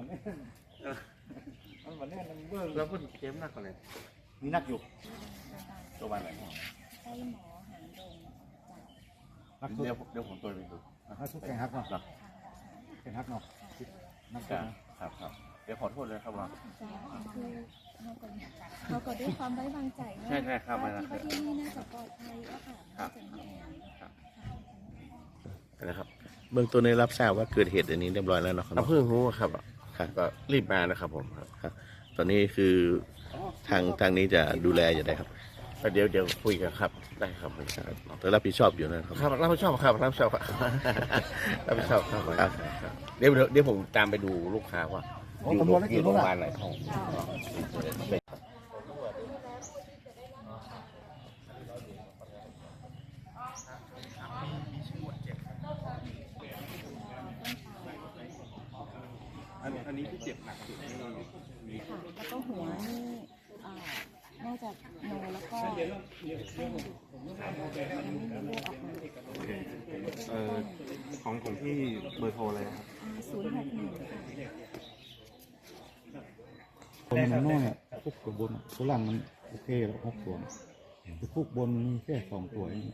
มันแน่นมันมันแน่นมันเบื้องแล้วเพิ่นเจ็บหนักกว่าเลยมีนักอยู่ตัววันไหนใช่หมอหางดงจากนักสุดเดี๋ยวเดี๋ยวผมตัวจไปดูนักสุดแข่งฮักเนาะเนาะแข่งฮักเนาะนักคสุดรับนะครับครับเดี๋ยวขอโทษเลยครับว่าจ้าคือเขาก็เขาก็ด้วยความไว้วางใจเนาะใช่ใช่ครับว่าที่ว่าที่นี่น่าจะปลอดภัยอะค่ะครัน่าบจะมีแอร์ครับนะครับเบื้องต้นได้รับทราบว่าเกิดเหตุอันนี้เรียบร้อยแล้วเนาะครับเอาเพิ่งรู้ครับ ครับ ก็รีบมานะครับผมครับครับ ตอนนี้คือทางทางนี้จะดูแลอยู่ได้ครับก็เดี๋ยวเดี๋ยวคุยกันครับได้ครับแต่รับผิดชอบอยู่นะครับ ครับรับผิดชอบครับรับผิดชอบครับรับผิดชอบครับครับ เดี๋ยวเดี๋ยวเดี๋ยวผมตามไปดูลูกค้าว่าโอ้อยู่ตำรวจได้อกี่ยู่โรลูงกพยาบาอะลไหนของ นอันนี้ที่เจ็บหนักสุดนี่มีค่ะแล้วก็หัวนี่เอ่อน่าจะโนแล้วก็ไม่มีเลือดออกมาเอ่อของของพี่เบอร์โทรอะไรครับศูนย์หกหนึ่งค่ะ คนมันน้อยอะพวกตัวบนตัวล่างมันโอเคแล้วหกตัวแต่พวกบนมีแค่สองตัวเอง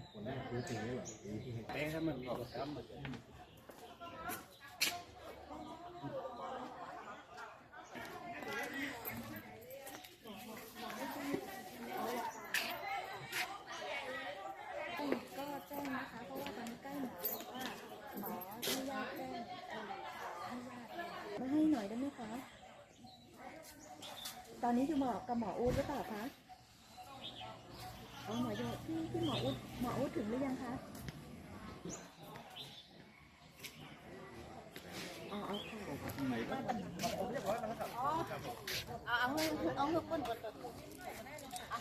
ก็แจ้งนะคะ เพราะว่าตอนนี้ใกล้หมอบอกว่าหมอให้ญาติแจ้งเอ่อให้ญาติมาให้หน่อยได้ไหมคะ ต อนนี้อยู่หมอกับหมออูดหรือเปล่าคะอ๋อหมออยู่ที่ที่หมออูดหมออูดถึงหรือยังคะอ๋อเอาค่ะเอาเอาเอาเอาคนกดเอา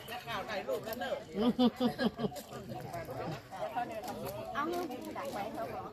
ดักไว้เขาบอก